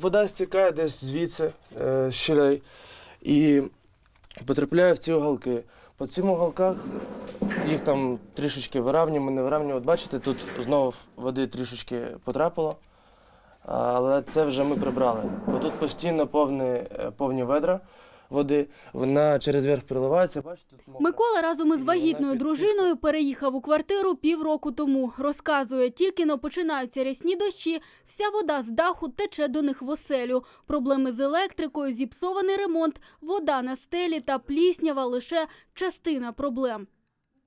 вода стікає десь звідси, е, з щелей, і потрапляє в ці уголки. По цим уголках їх там трішечки виравнюємо, не виравнюємо. От бачите, тут знову води трішечки потрапило. Але це вже ми прибрали. Бо тут постійно повні, е, повні ведра води, вона через верх приливається. Бачите, тут. Микола разом із вагітною дружиною переїхав у квартиру півроку тому. Розказує, тільки но починаються рясні дощі, вся вода з даху тече до них в оселю. Проблеми з електрикою, зіпсований ремонт, вода на стелі та пліснява лише частина проблем.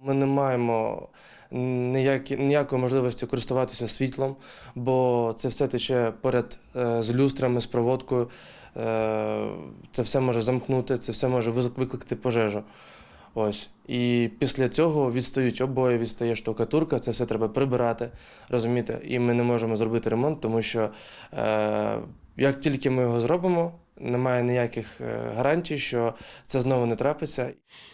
Ми не маємо ніякі, ніякої можливості користуватися світлом, бо це все тече поряд е, з люстрами, з проводкою. Е, це все може замкнути, це все може викликати пожежу. Ось. І після цього відстають обої, відстає штукатурка, це все треба прибирати, розумієте? І ми не можемо зробити ремонт, тому що е, як тільки ми його зробимо, немає ніяких е, гарантій, що це знову не трапиться.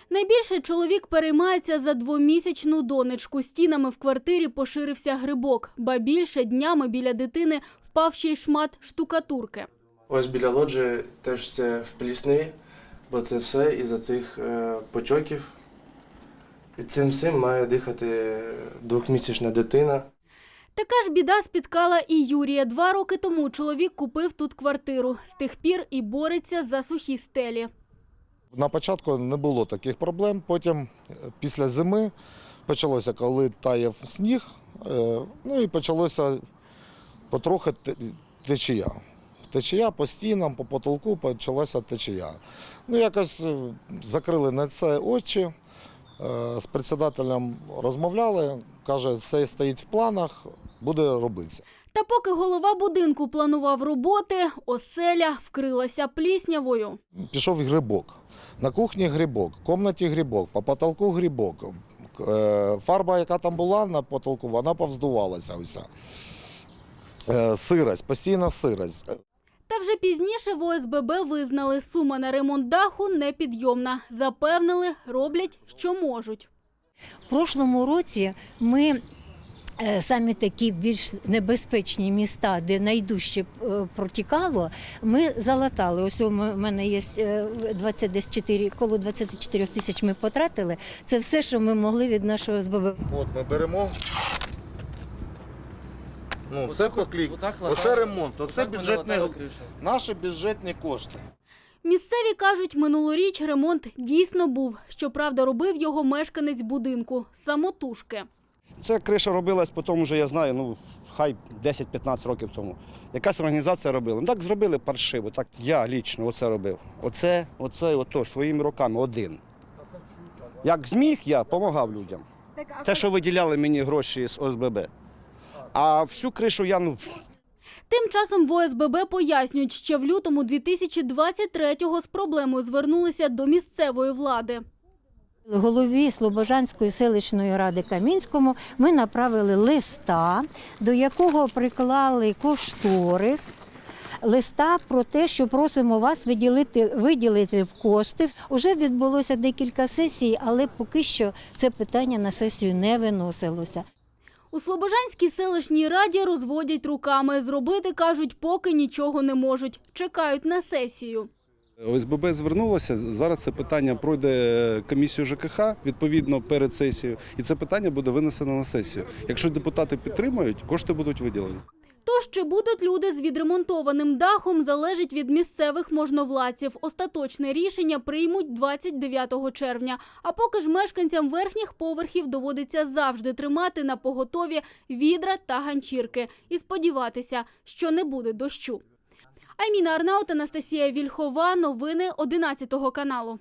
Найбільше чоловік переймається за двомісячну донечку. Стінами в квартирі поширився грибок, ба більше днями біля дитини впав ще й шмат штукатурки. Ось біля лоджії теж все в плісневі, бо це все із-за цих е, потьоків. І цим всім має дихати двохмісячна дитина. Така ж біда спіткала і Юрія. Два роки тому чоловік купив тут квартиру. З тих пір і бореться за сухі стелі. На початку не було таких проблем. Потім, е, після зими, почалося, коли таяв сніг, е, ну і почалося потрохи течія. Течія по стінам, по потолку почалася течія. Ну, якось е, закрили на це очі. З председателем розмовляли, каже, це стоїть в планах, буде робитися. Та поки голова будинку планував роботи, оселя вкрилася пліснявою. Пішов грибок. На кухні грибок, в кімнаті грибок, по потолку грибок. Е, Фарба, яка там була на потолку, вона повздувалася уся. Е, Сирость, постійна сирость. Та вже пізніше в ОСББ визнали, сума на ремонт даху непідйомна. Запевнили, роблять, що можуть. В прошлому році ми е, самі такі більш небезпечні міста, де найдужче е, протікало, ми залатали. Ось у мене є е, 24, коло 24 тисяч ми потратили. Це все, що ми могли від нашого СББ. От ми беремо. Ну, це поклік. Отак Оце ремонт, оце бюджетні, наші бюджетні кошти. Місцеві кажуть, минулоріч ремонт дійсно був. Щоправда, робив його мешканець будинку самотужки. Це криша робилась, потім вже я знаю, ну хай 10-15 років тому. Якась організація робила. Ну так зробили паршиво. Так я лічно оце робив. Оце, оце, ото своїми руками один. Як зміг, я допомагав людям. Те, що виділяли мені гроші з ОСББ. А всю кришу я ну Тим часом в ОСББ пояснюють, ще в лютому 2023-го з проблемою звернулися до місцевої влади. Голові Слобожанської селищної ради Камінському ми направили листа, до якого приклали кошторис. Листа про те, що просимо вас виділити, виділити в кошти. Уже відбулося декілька сесій, але поки що це питання на сесію не виносилося. У Слобожанській селищній раді розводять руками. Зробити, кажуть, поки нічого не можуть. Чекають на сесію. ОСББ звернулося. Зараз це питання пройде комісію ЖКХ відповідно перед сесією, і це питання буде винесено на сесію. Якщо депутати підтримають, кошти будуть виділені. Тож, чи будуть люди з відремонтованим дахом, залежить від місцевих можновладців. Остаточне рішення приймуть 29 червня. А поки ж мешканцям верхніх поверхів доводиться завжди тримати на поготові відра та ганчірки і сподіватися, що не буде дощу. Айміна Арнаут, Анастасія Вільхова. Новини 11 каналу.